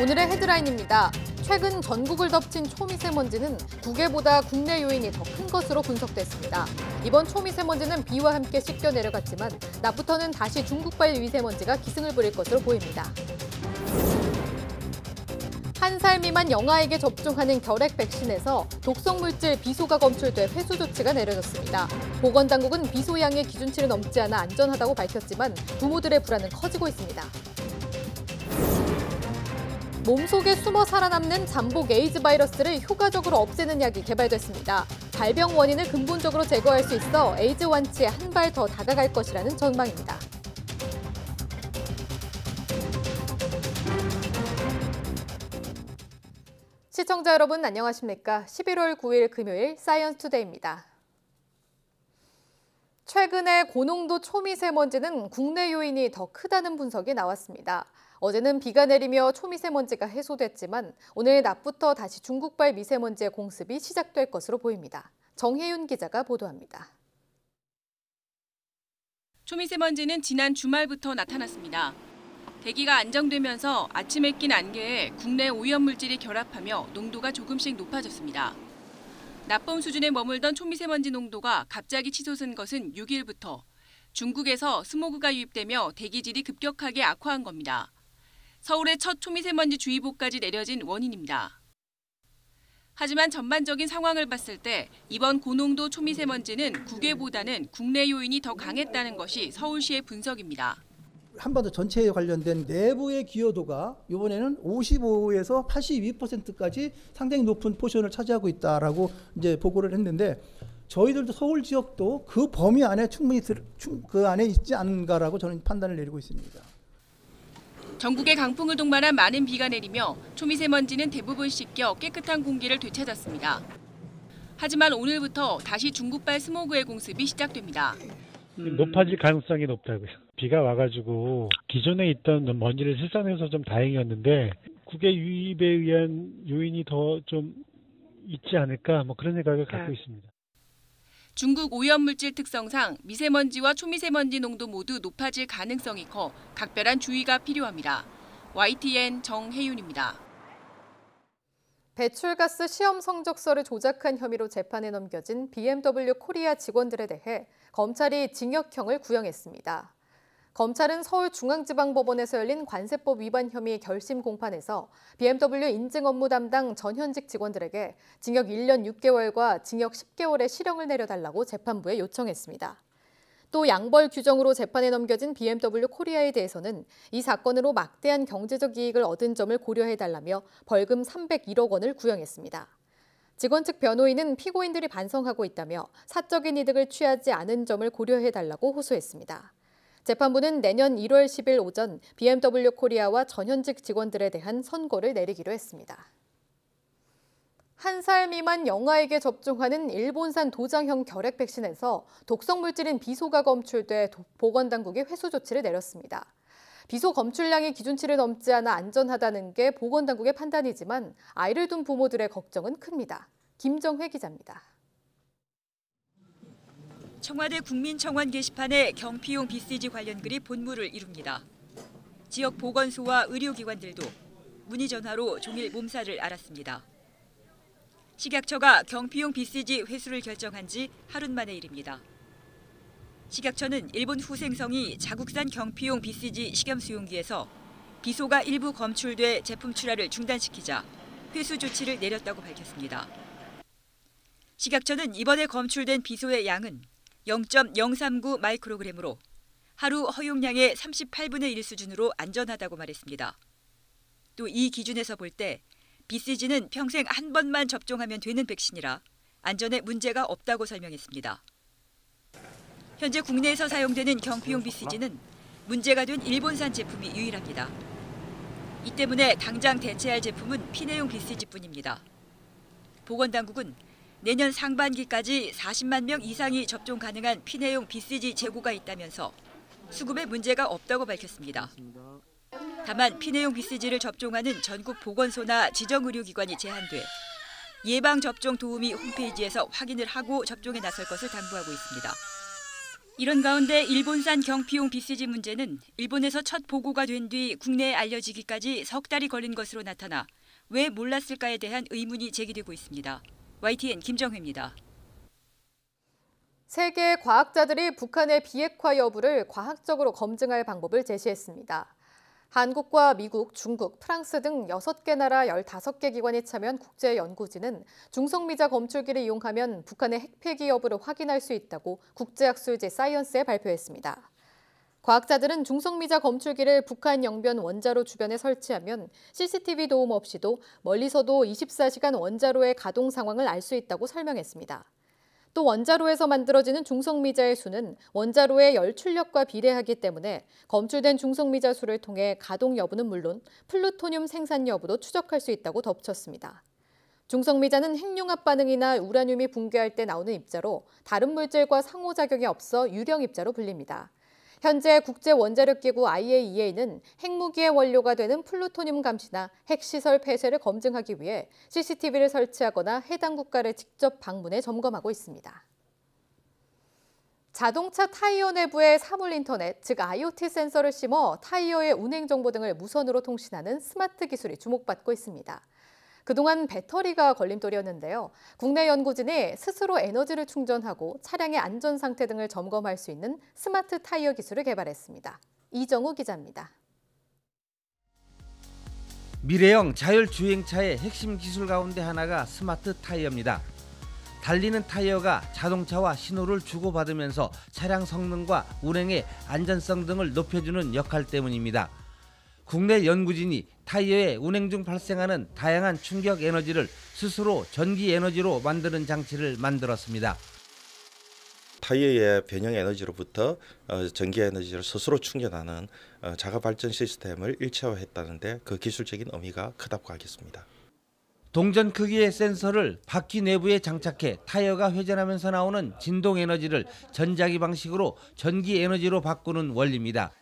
오늘의 헤드라인입니다. 최근 전국을 덮친 초미세먼지는 국외보다 국내 요인이 더 큰 것으로 분석됐습니다. 이번 초미세먼지는 비와 함께 씻겨 내려갔지만 낮부터는 다시 중국발 미세먼지가 기승을 부릴 것으로 보입니다. 한 살 미만 영아에게 접종하는 결핵 백신에서 독성 물질 비소가 검출돼 회수 조치가 내려졌습니다. 보건당국은 비소 양의 기준치를 넘지 않아 안전하다고 밝혔지만 부모들의 불안은 커지고 있습니다. 몸속에 숨어 살아남는 잠복 에이즈 바이러스를 효과적으로 없애는 약이 개발됐습니다. 발병 원인을 근본적으로 제거할 수 있어 에이즈 완치에 한 발 더 다가갈 것이라는 전망입니다. 시청자 여러분 안녕하십니까? 11월 9일 금요일 사이언스 투데이입니다. 최근에 고농도 초미세먼지는 국내 요인이 더 크다는 분석이 나왔습니다. 어제는 비가 내리며 초미세먼지가 해소됐지만 오늘 낮부터 다시 중국발 미세먼지의 공습이 시작될 것으로 보입니다. 정혜윤 기자가 보도합니다. 초미세먼지는 지난 주말부터 나타났습니다. 대기가 안정되면서 아침에 낀 안개에 국내 오염물질이 결합하며 농도가 조금씩 높아졌습니다. 나쁨 수준에 머물던 초미세먼지 농도가 갑자기 치솟은 것은 6일부터 중국에서 스모그가 유입되며 대기질이 급격하게 악화한 겁니다. 서울의 첫 초미세먼지 주의보까지 내려진 원인입니다. 하지만 전반적인 상황을 봤을 때 이번 고농도 초미세먼지는 국외보다는 국내 요인이 더 강했다는 것이 서울시의 분석입니다. 한반도 전체에 관련된 내부의 기여도가 이번에는 55에서 82%까지 상당히 높은 포션을 차지하고 있다라고 이제 보고를 했는데 저희들도 서울 지역도 그 범위 안에 충분히 그 안에 있지 않은가라고 저는 판단을 내리고 있습니다. 전국에 강풍을 동반한 많은 비가 내리며 초미세먼지는 대부분 씻겨 깨끗한 공기를 되찾았습니다. 하지만 오늘부터 다시 중국발 스모그의 공습이 시작됩니다. 높아질 가능성이 높다고요. 비가 와가지고 기존에 있던 먼지를 실산해서 좀 다행이었는데 국외 유입에 의한 요인이 더 좀 있지 않을까 뭐 그런 생각을 갖고 있습니다. 중국 오염물질 특성상 미세먼지와 초미세먼지 농도 모두 높아질 가능성이 커 각별한 주의가 필요합니다. YTN 정혜윤입니다. 배출가스 시험 성적서를 조작한 혐의로 재판에 넘겨진 BMW 코리아 직원들에 대해 검찰이 징역형을 구형했습니다. 검찰은 서울중앙지방법원에서 열린 관세법 위반 혐의 결심 공판에서 BMW 인증 업무 담당 전현직 직원들에게 징역 1년 6개월과 징역 10개월의 실형을 내려달라고 재판부에 요청했습니다. 또 양벌 규정으로 재판에 넘겨진 BMW 코리아에 대해서는 이 사건으로 막대한 경제적 이익을 얻은 점을 고려해달라며 벌금 301억 원을 구형했습니다. 직원 측 변호인은 피고인들이 반성하고 있다며 사적인 이득을 취하지 않은 점을 고려해달라고 호소했습니다. 재판부는 내년 1월 10일 오전 BMW 코리아와 전현직 직원들에 대한 선고를 내리기로 했습니다. 한 살 미만 영아에게 접종하는 일본산 도장형 결핵 백신에서 독성 물질인 비소가 검출돼 보건당국이 회수 조치를 내렸습니다. 비소 검출량이 기준치를 넘지 않아 안전하다는 게 보건당국의 판단이지만 아이를 둔 부모들의 걱정은 큽니다. 김정회 기자입니다. 청와대 국민청원 게시판에 경피용 BCG 관련 글이 본물을 이룹니다. 지역 보건소와 의료기관들도 문의 전화로 종일 몸살을 앓았습니다. 식약처가 경피용 BCG 회수를 결정한 지 하루 만의 일입니다. 식약처는 일본 후생성이 자국산 경피용 BCG 식염 수용기에서 비소가 일부 검출돼 제품 출하를 중단시키자 회수 조치를 내렸다고 밝혔습니다. 식약처는 이번에 검출된 비소의 양은 0.039 마이크로그램으로 하루 허용량의 38분의 1 수준으로 안전하다고 말했습니다. 또 이 기준에서 볼 때 BCG는 평생 한 번만 접종하면 되는 백신이라 안전에 문제가 없다고 설명했습니다. 현재 국내에서 사용되는 경피용 BCG는 문제가 된 일본산 제품이 유일합니다. 이 때문에 당장 대체할 제품은 피내용 BCG뿐입니다. 보건당국은 내년 상반기까지 40만 명 이상이 접종 가능한 피내용 BCG 재고가 있다면서 수급에 문제가 없다고 밝혔습니다. 다만 피내용 BCG를 접종하는 전국 보건소나 지정의료기관이 제한돼 예방접종 도우미 홈페이지에서 확인을 하고 접종에 나설 것을 당부하고 있습니다. 이런 가운데 일본산 경피용 BCG 문제는 일본에서 첫 보고가 된 뒤 국내에 알려지기까지 석 달이 걸린 것으로 나타나 왜 몰랐을까에 대한 의문이 제기되고 있습니다. YTN 김정혜입니다. 세계 과학자들이 북한의 비핵화 여부를 과학적으로 검증할 방법을 제시했습니다. 한국과 미국, 중국, 프랑스 등 6개 나라 15개 기관이 참여한 국제연구진은 중성미자 검출기를 이용하면 북한의 핵폐기 여부를 확인할 수 있다고 국제학술지 사이언스에 발표했습니다. 과학자들은 중성미자 검출기를 북한 영변 원자로 주변에 설치하면 CCTV 도움 없이도 멀리서도 24시간 원자로의 가동 상황을 알 수 있다고 설명했습니다. 또 원자로에서 만들어지는 중성미자의 수는 원자로의 열 출력과 비례하기 때문에 검출된 중성미자 수를 통해 가동 여부는 물론 플루토늄 생산 여부도 추적할 수 있다고 덧붙였습니다. 중성미자는 핵융합 반응이나 우라늄이 붕괴할 때 나오는 입자로 다른 물질과 상호작용이 없어 유령 입자로 불립니다. 현재 국제원자력기구 IAEA는 핵무기의 원료가 되는 플루토늄 감시나 핵시설 폐쇄를 검증하기 위해 CCTV를 설치하거나 해당 국가를 직접 방문해 점검하고 있습니다. 자동차 타이어 내부에 사물 인터넷, 즉 IoT 센서를 심어 타이어의 운행 정보 등을 무선으로 통신하는 스마트 기술이 주목받고 있습니다. 그동안 배터리가 걸림돌이었는데요. 국내 연구진이 스스로 에너지를 충전하고 차량의 안전 상태 등을 점검할 수 있는 스마트 타이어 기술을 개발했습니다. 이정우 기자입니다. 미래형 자율주행차의 핵심 기술 가운데 하나가 스마트 타이어입니다. 달리는 타이어가 자동차와 신호를 주고받으면서 차량 성능과 운행의 안전성 등을 높여주는 역할 때문입니다. 국내 연구진이 타이어의 운행 중 발생하는 다양한 충격 에너지를 스스로 전기 에너지로 만드는 장치를 만들었습니다. 타이어의 변형 에너지로부터 어, 전기 에너지를 스스로 충전하는 어, 자가 발전 시스템을 일체화했다는데 그 기술적인 의미가 크다고 하겠습니다. 동전 크기의 센서를 바퀴 내부에 장착해 타이어가 회전하면서 나오는 진동 에너지를 전자기 방식으로 전기 에너지로 바꾸는 원리입니다.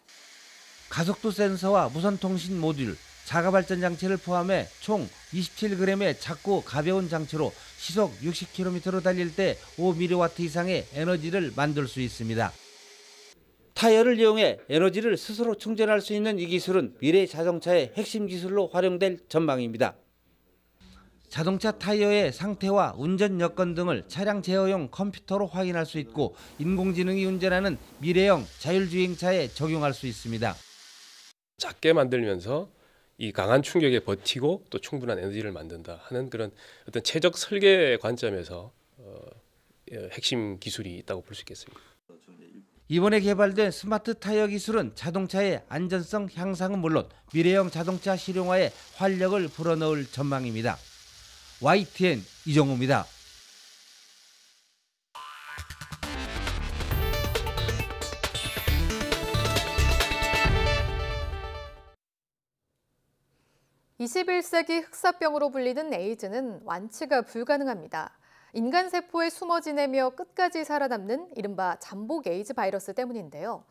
가속도 센서와 무선 통신 모듈, 자가 발전 장치를 포함해 총 27g의 작고 가벼운 장치로 시속 60km로 달릴 때 5mW 이상의 에너지를 만들 수 있습니다. 타이어를 이용해 에너지를 스스로 충전할 수 있는 이 기술은 미래 자동차의 핵심 기술로 활용될 전망입니다. 자동차 타이어의 상태와 운전 여건 등을 차량 제어용 컴퓨터로 확인할 수 있고 인공지능이 운전하는 미래형 자율주행차에 적용할 수 있습니다. 작게 만들면서 이 강한 충격에 버티고 또 충분한 에너지를 만든다 하는 그런 어떤 최적 설계 관점에서 어, 예, 핵심 기술이 있다고 볼 수 있겠습니다. 이번에 개발된 스마트 타이어 기술은 자동차의 안전성 향상은 물론 미래형 자동차 실용화에 활력을 불어넣을 전망입니다. YTN 이정우입니다. (21세기) 흑사병으로 불리는 에이즈는 완치가 불가능합니다. 인간 세포에 숨어 지내며 끝까지 살아남는 이른바 잠복 에이즈 바이러스 때문인데요.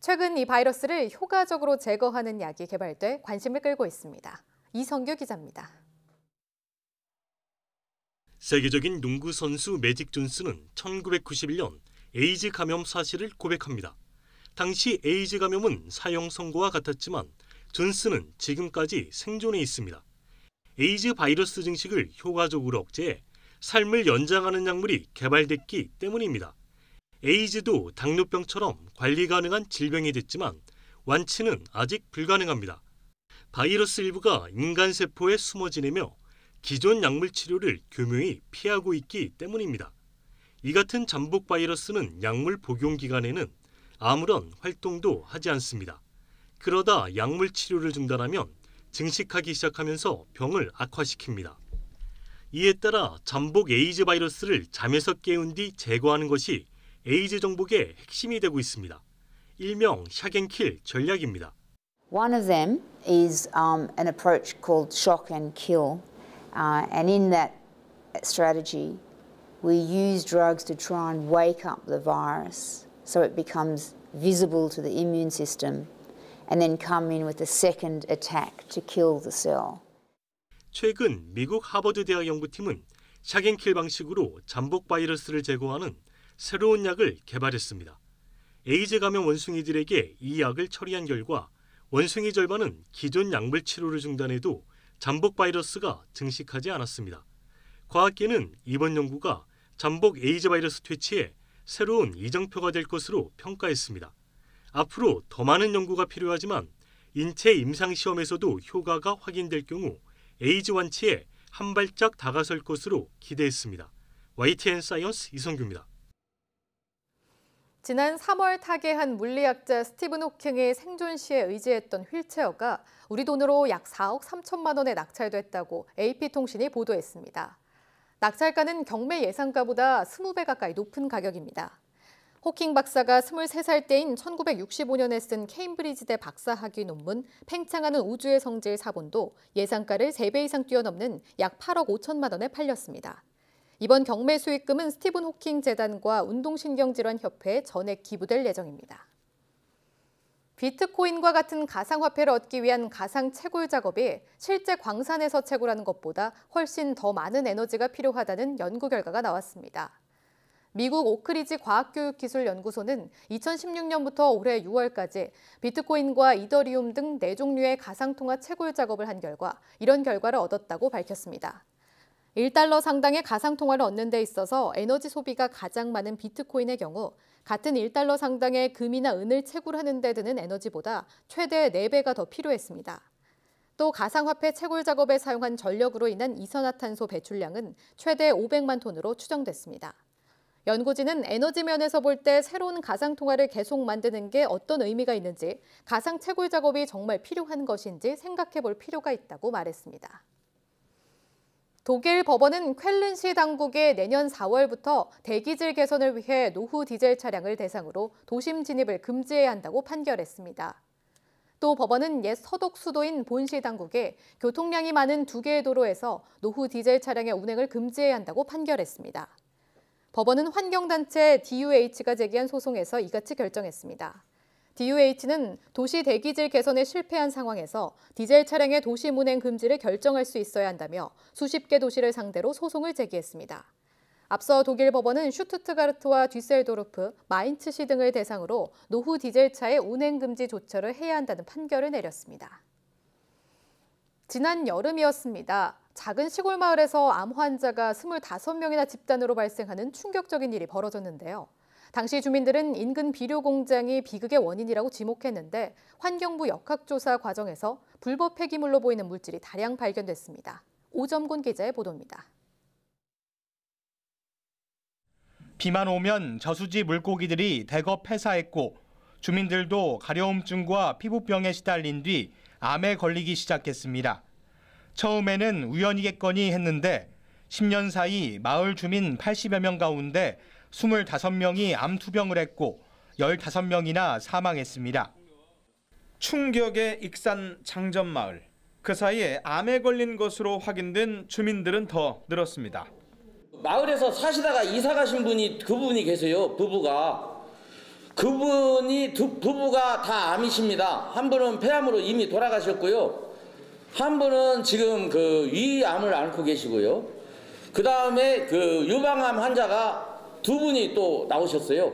최근 이 바이러스를 효과적으로 제거하는 약이 개발돼 관심을 끌고 있습니다. 이성규 기자입니다. 세계적인 농구 선수 매직 존스는 1991년 에이즈 감염 사실을 고백합니다. 당시 에이즈 감염은 사형 선고와 같았지만 존스는 지금까지 생존해 있습니다. 에이즈 바이러스 증식을 효과적으로 억제해 삶을 연장하는 약물이 개발됐기 때문입니다. 에이즈도 당뇨병처럼 관리 가능한 질병이 됐지만 완치는 아직 불가능합니다. 바이러스 일부가 인간 세포에 숨어 지내며 기존 약물 치료를 교묘히 피하고 있기 때문입니다. 이 같은 잠복 바이러스는 약물 복용 기간에는 아무런 활동도 하지 않습니다. 그러다 약물 치료를 중단하면 증식하기 시작하면서 병을 악화시킵니다. 이에 따라 잠복 에이즈 바이러스를 잠에서 깨운 뒤 제거하는 것이 에이즈 정복의 핵심이 되고 있습니다. 일명 샥앤킬 전략입니다. One of them is um, an approach called shock and kill. Uh, and in that strategy, we use drugs to try and wake up the virus so it becomes visible to the immune system and then come in with a second attack to kill the cell. 최근 미국 하버드 대학 연구팀은 샥앤킬 방식으로 잠복 바이러스를 제거하는 새로운 약을 개발했습니다. 에이즈 감염 원숭이들에게 이 약을 처리한 결과 원숭이 절반은 기존 약물 치료를 중단해도 잠복 바이러스가 증식하지 않았습니다. 과학계는 이번 연구가 잠복 에이즈 바이러스 퇴치에 새로운 이정표가 될 것으로 평가했습니다. 앞으로 더 많은 연구가 필요하지만 인체 임상 시험에서도 효과가 확인될 경우 에이즈 완치에 한 발짝 다가설 것으로 기대했습니다. YTN 사이언스 이성규입니다. 지난 3월 타계한 물리학자 스티븐 호킹의 생존 시에 의지했던 휠체어가 우리 돈으로 약 4억 3천만 원에 낙찰됐다고 AP통신이 보도했습니다. 낙찰가는 경매 예상가보다 20배 가까이 높은 가격입니다. 호킹 박사가 23살 때인 1965년에 쓴 케임브리지대 박사학위 논문 팽창하는 우주의 성질 사본도 예상가를 3배 이상 뛰어넘는 약 8억 5천만 원에 팔렸습니다. 이번 경매 수익금은 스티븐 호킹 재단과 운동신경질환협회에 전액 기부될 예정입니다. 비트코인과 같은 가상화폐를 얻기 위한 가상 채굴 작업이 실제 광산에서 채굴하는 것보다 훨씬 더 많은 에너지가 필요하다는 연구 결과가 나왔습니다. 미국 오크리지 과학교육기술연구소는 2016년부터 올해 6월까지 비트코인과 이더리움 등 4종류의 가상통화 채굴 작업을 한 결과 이런 결과를 얻었다고 밝혔습니다. 1달러 상당의 가상통화를 얻는 데 있어서 에너지 소비가 가장 많은 비트코인의 경우 같은 1달러 상당의 금이나 은을 채굴하는 데 드는 에너지보다 최대 4배가 더 필요했습니다. 또 가상화폐 채굴 작업에 사용한 전력으로 인한 이산화탄소 배출량은 최대 500만 톤으로 추정됐습니다. 연구진은 에너지 면에서 볼 때 새로운 가상 통화를 계속 만드는 게 어떤 의미가 있는지 가상 채굴 작업이 정말 필요한 것인지 생각해 볼 필요가 있다고 말했습니다. 독일 법원은 쾰른시 당국에 내년 4월부터 대기질 개선을 위해 노후 디젤 차량을 대상으로 도심 진입을 금지해야 한다고 판결했습니다. 또 법원은 옛 서독 수도인 본시 당국에 교통량이 많은 두 개의 도로에서 노후 디젤 차량의 운행을 금지해야 한다고 판결했습니다. 법원은 환경단체 DUH가 제기한 소송에서 이같이 결정했습니다. DUH는 도시 대기질 개선에 실패한 상황에서 디젤 차량의 도시 운행 금지를 결정할 수 있어야 한다며 수십 개 도시를 상대로 소송을 제기했습니다. 앞서 독일 법원은 슈투트가르트와 뒤셀도르프, 마인츠시 등을 대상으로 노후 디젤차의 운행 금지 조처를 해야 한다는 판결을 내렸습니다. 지난 여름이었습니다. 작은 시골 마을에서 암 환자가 25명이나 집단으로 발생하는 충격적인 일이 벌어졌는데요. 당시 주민들은 인근 비료 공장이 비극의 원인이라고 지목했는데 환경부 역학조사 과정에서 불법 폐기물로 보이는 물질이 다량 발견됐습니다. 오점곤 기자의 보도입니다. 비만 오면 저수지 물고기들이 대거 폐사했고 주민들도 가려움증과 피부병에 시달린 뒤 암에 걸리기 시작했습니다. 처음에는 우연이겠거니 했는데 10년 사이 마을 주민 80여 명 가운데 25명이 암 투병을 했고 15명이나 사망했습니다. 충격의 익산 장전마을. 그 사이에 암에 걸린 것으로 확인된 주민들은 더 늘었습니다. 마을에서 사시다가 이사 가신 분이 그분이 계세요. 부부가. 그분이 두 부부가 다 암이십니다. 한 분은 폐암으로 이미 돌아가셨고요. 한 분은 지금 그 위암을 앓고 계시고요. 그 다음에 그 유방암 환자가 두 분이 또 나오셨어요.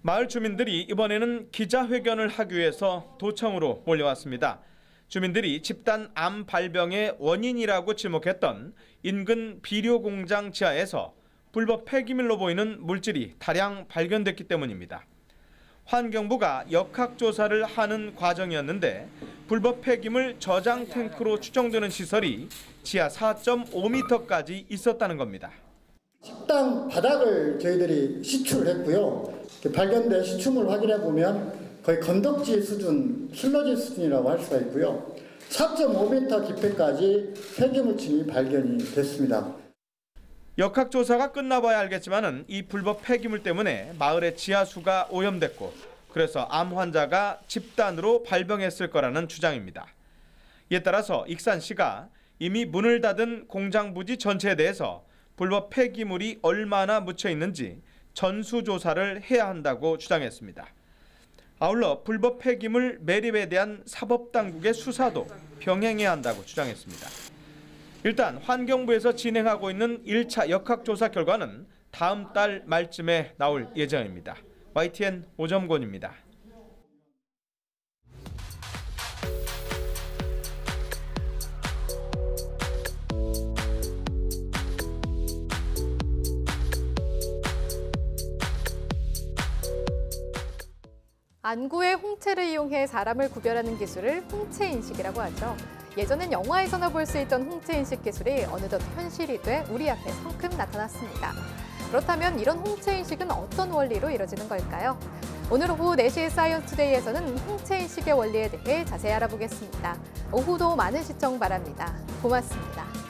마을 주민들이 이번에는 기자회견을 하기 위해서 도청으로 몰려왔습니다. 주민들이 집단 암 발병의 원인이라고 지목했던 인근 비료 공장 지하에서 불법 폐기물로 보이는 물질이 다량 발견됐기 때문입니다. 환경부가 역학조사를 하는 과정이었는데 불법 폐기물 저장 탱크로 추정되는 시설이 지하 4.5m까지 있었다는 겁니다. 식당 바닥을 저희들이 시추를 했고요. 발견된 시추물 확인해 보면 거의 건덕지 수준, 슬러지 수준이라고 할 수가 있고요. 4.5m 깊이까지 폐기물층이 발견이 됐습니다. 역학조사가 끝나봐야 알겠지만은 이 불법 폐기물 때문에 마을의 지하수가 오염됐고 그래서 암 환자가 집단으로 발병했을 거라는 주장입니다. 이에 따라서 익산시가 이미 문을 닫은 공장 부지 전체에 대해서 불법 폐기물이 얼마나 묻혀 있는지 전수조사를 해야 한다고 주장했습니다. 아울러 불법 폐기물 매립에 대한 사법당국의 수사도 병행해야 한다고 주장했습니다. 일단 환경부에서 진행하고 있는 1차 역학조사 결과는 다음 달 말쯤에 나올 예정입니다. YTN 오점곤입니다. 안구의 홍채를 이용해 사람을 구별하는 기술을 홍채 인식이라고 하죠. 예전엔 영화에서나 볼 수 있던 홍채 인식 기술이 어느덧 현실이 돼 우리 앞에 성큼 나타났습니다. 그렇다면 이런 홍채 인식은 어떤 원리로 이뤄지는 걸까요? 오늘 오후 4시 사이언스 투데이에서는 홍채 인식의 원리에 대해 자세히 알아보겠습니다. 오후도 많은 시청 바랍니다. 고맙습니다.